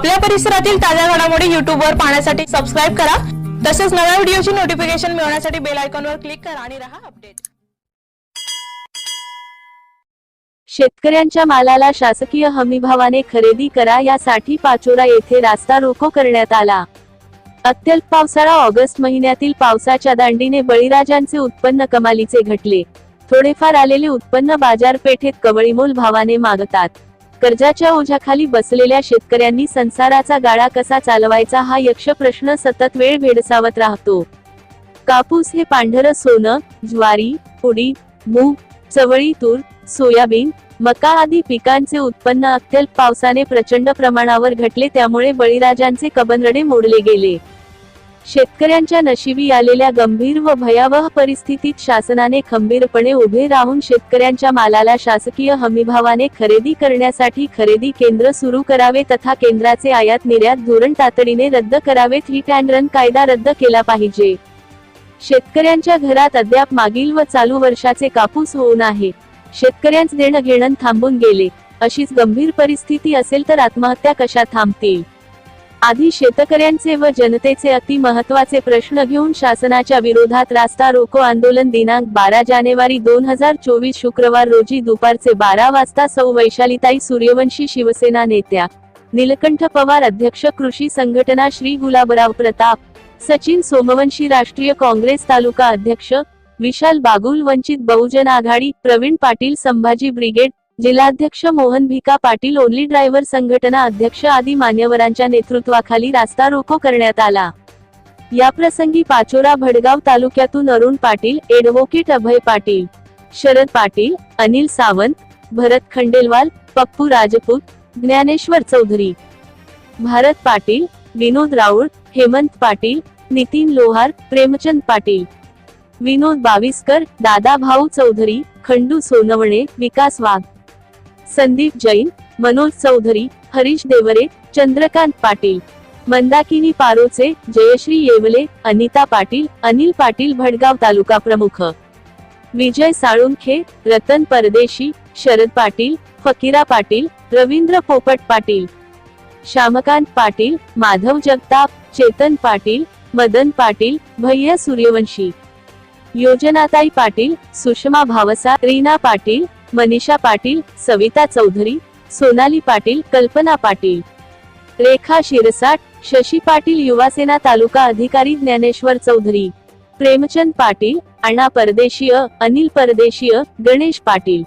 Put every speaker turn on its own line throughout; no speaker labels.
आपल्या परिसरातील ताज्या घडामोडी YouTube वर पाहण्यासाठी सबस्क्राईब करा. तसेच नव्या व्हिडिओची नोटिफिकेशन मिळवण्यासाठी बेल आयकॉनवर क्लिक करा आणि राहा अपडेट
शेतकऱ्यांच्या मालाला शासकीय हमीभावाने खरेदी करा यासाठी पाचोरा येथे रास्ता रोको करण्यात आला. अत्यल्प पावसाळा ऑगस्ट महिन्यातील पावसाच्या दांडीने बळीराजांचे उत्पन्न कमालीचे घटले. थोडेफार आलेले उत्पन्न बाजारपेठेत कवळीमोल भावाने मागतात. कर्जाच्या ओझ्याखाली बसलेल्या शेतकऱ्यांनी संसाराचा गाळा कसा चालवायचा हा यक्ष प्रश्न सतत वेळ भेडसावत राहतो. कापूस हे पांढरं सोनं ज्वारी उडीद मूग चवळी तूर सोयाबीन मका आदी पिकांचे उत्पन्न अत्यल्प पावसाने प्रचंड प्रमाणावर घटले त्यामुळे बळीराजांचे कबनरडे मोडले गेले. शेतकऱ्यांच्या नशिबी आलेल्या गंभीर व भयावह परिस्थितीत शासनाने खंबीरपणे उभे राहून शेतकऱ्यांच्या मालाला शासकीय हमीभावाने खरेदी करण्यासाठी खरेदी केंद्र सुरू करावे तथा केंद्राचे आयात निर्यात धोरण तातडीने रद्द करावेत हिट अँड रन कायदा रद्द केला पाहिजे. शेतकऱ्यांच्या घरात अद्याप मागील व चालू वर्षाचे कापूस होऊन आहे. शेतकऱ्यांच देणं घेणं थांबून गेले. अशीच गंभीर परिस्थिती असेल तर आत्महत्या कशा थांबतील? आधी शेतकऱ्यांचे व जनतेचे अति महत्त्वाचे प्रश्न घेऊन शासनाच्या विरोधात रास्ता रोको आंदोलन दिनांक बारा जानेवारी दोन हजार चोवीस शुक्रवार रोजी दुपारचे बारा वाजता सौ वैशालीताई सूर्यवंशी शिवसेना नेत्या नीलकंठ पवार अध्यक्ष कृषी संघटना श्री गुलाबराव प्रताप सचिन सोमवंशी राष्ट्रीय काँग्रेस तालुका अध्यक्ष विशाल बागुल वंचित बहुजन आघाडी प्रवीण पाटील संभाजी ब्रिगेड जिल्हाध्यक्ष मोहन भिका पाटील ओनली ड्रायव्हर संघटना अध्यक्ष आदी मान्यवरांच्या नेतृत्वाखाली रास्ता रोको करण्यात आला. याप्रसंगी पाचोरा भडगाव तालुक्यातून अरुण पाटील एडव्होकेट अभय पाटील शरद पाटील अनिल सावंत भरत खंडेलवाल पप्पू राजपूत ज्ञानेश्वर चौधरी भारत पाटील विनोद राऊळ हेमंत पाटील नितीन लोहार प्रेमचंद पाटील विनोद बाविस्कर दादा भाऊ चौधरी खंडू सोनवणे विकास वाघ. संदीप जैन मनोज चौधरी हरीश देवरे चंद्रकांत पाटील मंदाकिनी पारोचे जयश्री येवले अनिता पाटील अनिल पाटील भडगाव तालुका प्रमुख. विजय साळुंखे रतन परदेशी शरद पाटील फकीरा पाटील रवींद्र पोपट पाटील श्यामकांत पाटील माधव जगताप चेतन पाटील मदन पाटील भैया सूर्यवंशी. योजनाताई पाटील सुषमा भावसा रीना पाटील मनीषा पाटील सविता चौधरी सोनाली पाटील कल्पना पाटील. रेखा शिरसाट शशी पाटील युवासेना तालुका अधिकारी ज्ञानेश्वर चौधरी. प्रेमचंद पाटील अण्णा परदेशीय अनिल परदेशीय गणेश पाटील.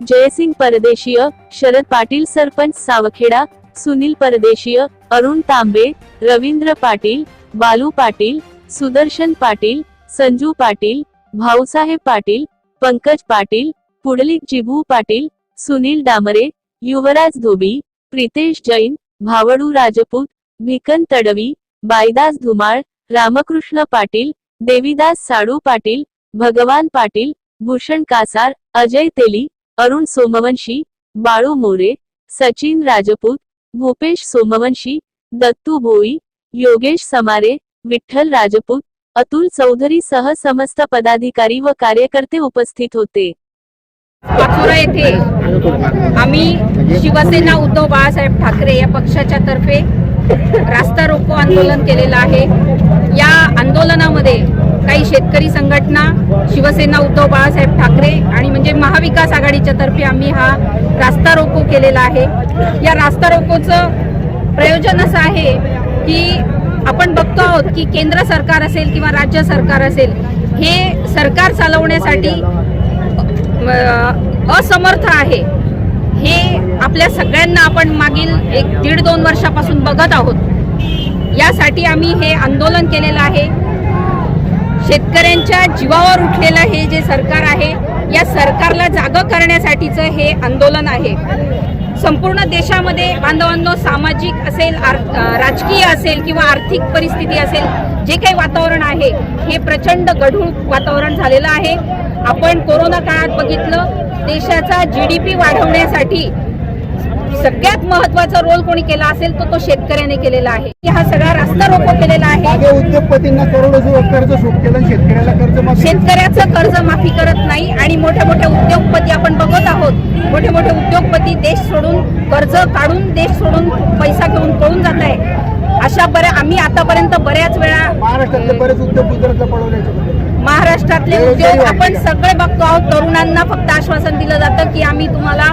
जयसिंग परदेशीय शरद पाटील सरपंच सावखेडा सुनील परदेशीय अरुण तांबे रवींद्र पाटील बालू पाटील सुदर्शन पाटील संजू पाटील भाऊसाहेब पाटील पंकज पाटील पुडलिक जिभू पाटील सुनील डामरे युवराज धोबी प्रितेश जैन भावडू राजपूत भिकन तडवी बायदास धुमाळ रामकृष्ण पाटील देवीदास साडू पाटील भगवान पाटील भूषण कासार अजय तेली अरुण सोमवंशी बाळू मोरे सचिन राजपूत भूपेश सोमवंशी दत्तू भोई योगेश समारे विठ्ठल राजपूत अतुल चौधरी सह समस्त पदाधिकारी व कार्यकर्ते उपस्थित होते.
पाचोरा येथे आम्ही शिवसेना उद्धव बाळासाहेब ठाकरे या पक्षाच्या तर्फे रास्ता रोको आंदोलन केलेलं आहे. या आंदोलनामध्ये काही शेतकरी संघटना शिवसेना उद्धव बाळासाहेब ठाकरे आणि म्हणजे महाविकास आघाडीच्या तर्फे आम्ही हा रास्ता रोको केलेला आहे. या रास्ता रोकोचं प्रयोजन असं आहे की आपण बघतो आहोत की केंद्र सरकार असेल किंवा राज्य सरकार असेल हे सरकार चालवण्यासाठी असमर्थ आहे. हे आपल्या सगळ्यांना आपण मागील एक दीड दोन वर्षापासून बघत आहोत. यासाठी आम्ही हे आंदोलन केलेलं आहे. शेतकऱ्यांच्या जीवावर उठलेलं हे जे सरकार आहे या सरकारला जागं करण्यासाठीचं हे आंदोलन आहे. संपूर्ण देशामध्ये बांधवांनो सामाजिक असेल राजकीय असेल किंवा आर्थिक परिस्थिती असेल जे काही वातावरण आहे हे प्रचंड गढूळ वातावरण झालेलं आहे. आपण कोरोना काळात बघितलं देशाचा जी डी पी वाढवण्यासाठी सगळ्यात महत्त्वाचा रोल कोणी केला असेल तो तो शेतकऱ्याने केलेला आहे. हा सगळा रास्ता रोको केलेला आहे.
उद्योगपतींना करोडो कर्ज केलं शेतकऱ्याला कर्ज
शेतकऱ्याचं कर्ज माफी करत नाही आणि मोठे मोठे उद्योगपती आपण बघत आहोत. मोठे मोठे उद्योगपती देश सोडून कर्ज काढून देश सोडून पैसा घेऊन पळून जात आहे अशा बऱ्या आम्ही आतापर्यंत बऱ्याच
महाराष्ट्रातले
वेळा
बरेच उद्योग गुजरातला पळवल्याचे
महाराष्ट्रातले उद्योग आपण सगळे बघतो आहोत. तरुणांना फक्त आश्वासन दिलं जातं की आम्ही तुम्हाला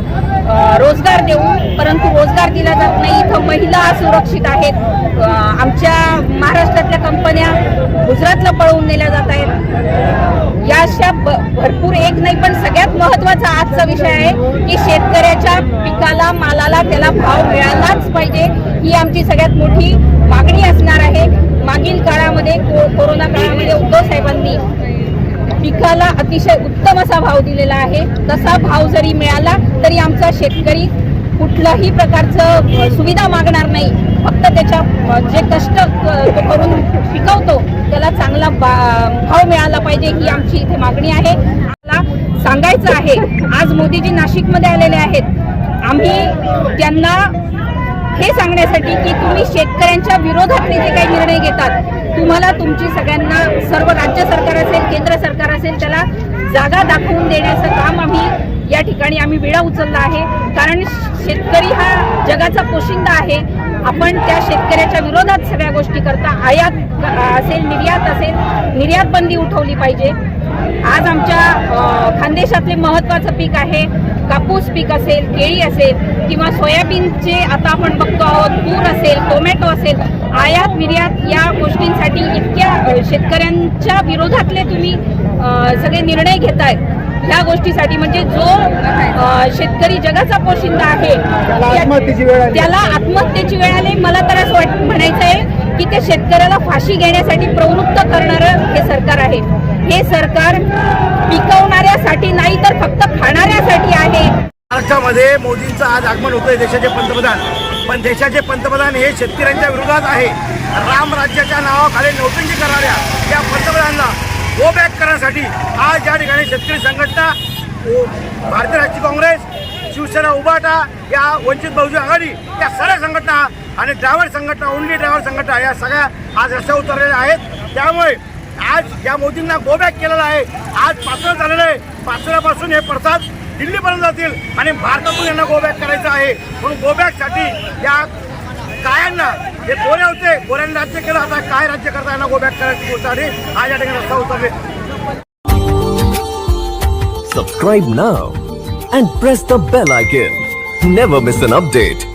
रोजगार देऊ. परंतु रोजगार दिला जात नाही. इथं महिला सुरक्षित आहेत. आमच्या महाराष्ट्रातल्या कंपन्या गुजरातला पळवून नेल्या जात आहेत. या अशा ब- भरपूर एक नाही पण सगळ्यात महत्त्वाचा आजचा विषय आहे की शेतकऱ्याच्या पिकाला मालाला त्याला भाव मिळालाच पाहिजे. ही आमची सगळ्यात मोठी मागणी असणार आहे. मागील काळामध्ये को- कोरोना काळामध्ये उद्धव साहेबांनी पिकाला अतिशय उत्तम असा भाव दिलेला आहे. तसा भाव जरी मिळाला तरी आमचा शेतकरी कुठल्याही प्रकारचं सुविधा मागणार नाही. फक्त त्याच्या जे कष्ट करून पिकवतो त्याला चांगला बा- भाव मिळाला पाहिजे ही आमची इथे मागणी आहे. मला सांगायचं आहे आज मोदीजी नाशिकमध्ये आलेले आहेत. आम्ही त्यांना हे सांगण्यासाठी की तुम्ही शेतकऱ्यांच्या विरोधातले जे काही निर्णय घेतात तुम्हाला तुमची सगळ्यांना सर्व राज्य सरकार असेल केंद्र सरकार असेल त्याला जागा दाखवून देण्याचं काम आम्ही या ठिकाणी आम्ही वेळा उचलला आहे. कारण शेतकरी हा जगाचा पोशिंदा आहे. आपण त्या शेतकऱ्याच्या विरोधात सगळ्या गोष्टी करता. आयात असेल निर्यात असेल निर्यात बंदी उठवली पाहिजे. आज आमच्या खानदेशातले महत्वाचं पीक आहे कापूस पीक असेल केळी असेल किंवा सोयाबीनचे आता आपण बघतो आहोत तूर असेल टोमॅटो असेल आयात निर्यात या गोष्टींसाठी इतक्या शेतकऱ्यांच्या विरोधातले तुम्ही सगळे निर्णय घेताय ह्या गोष्टीसाठी म्हणजे जो शेतकरी जगाचा पोशिंदा आहे
त्याला आत्महत्येची वेळ आली.
त्याला आत्महत्येची वेळ आली मला तर असं वाट म्हणायचं आहे की ते शेतकऱ्याला फाशी घेण्यासाठी प्रवृत्त करणारं हे सरकार आहे. हे सरकार पिकवणाऱ्यासाठी नाही तर फक्त खाणाऱ्यासाठी आहे.
महाराष्ट्रामध्ये मोदींचं आज आगमन होतंय देशाचे पंतप्रधान. पण देशाचे पंतप्रधान हे शेतकऱ्यांच्या विरोधात आहे. राम राज्याच्या नावाखाली नौटंकी करणाऱ्या या पंतप्रधानांना गो बॅक करण्यासाठी आज या ठिकाणी शेतकरी संघटना भारतीय राष्ट्रीय काँग्रेस शिवसेना उभाटा या वंचित बहुजन आघाडी या सर्व संघटना आणि ड्रायव्हर संघटना ओनली ड्रायव्हर संघटना या सगळ्या आज रस्त्यावर उतरलेल्या आहेत. त्यामुळे आज या मोदींना गो बॅक केलेला आहे. आज पाचोळा झालेलं आहे पाचव्यापासून हे प्रसाद दिल्लीपर्यंत जातील आणि भारतातून यांना गो बॅक करायचं आहे. म्हणून गो बॅकसाठी या कायांना जे गोरे होते गोऱ्यांनी राज्य केलं. आता काय राज्य करता यांना गो बॅक करायची गोष्ट आणि आज या ठिकाणी रस्ता उतरले.
Subscribe now and press the bell icon. Never miss an update.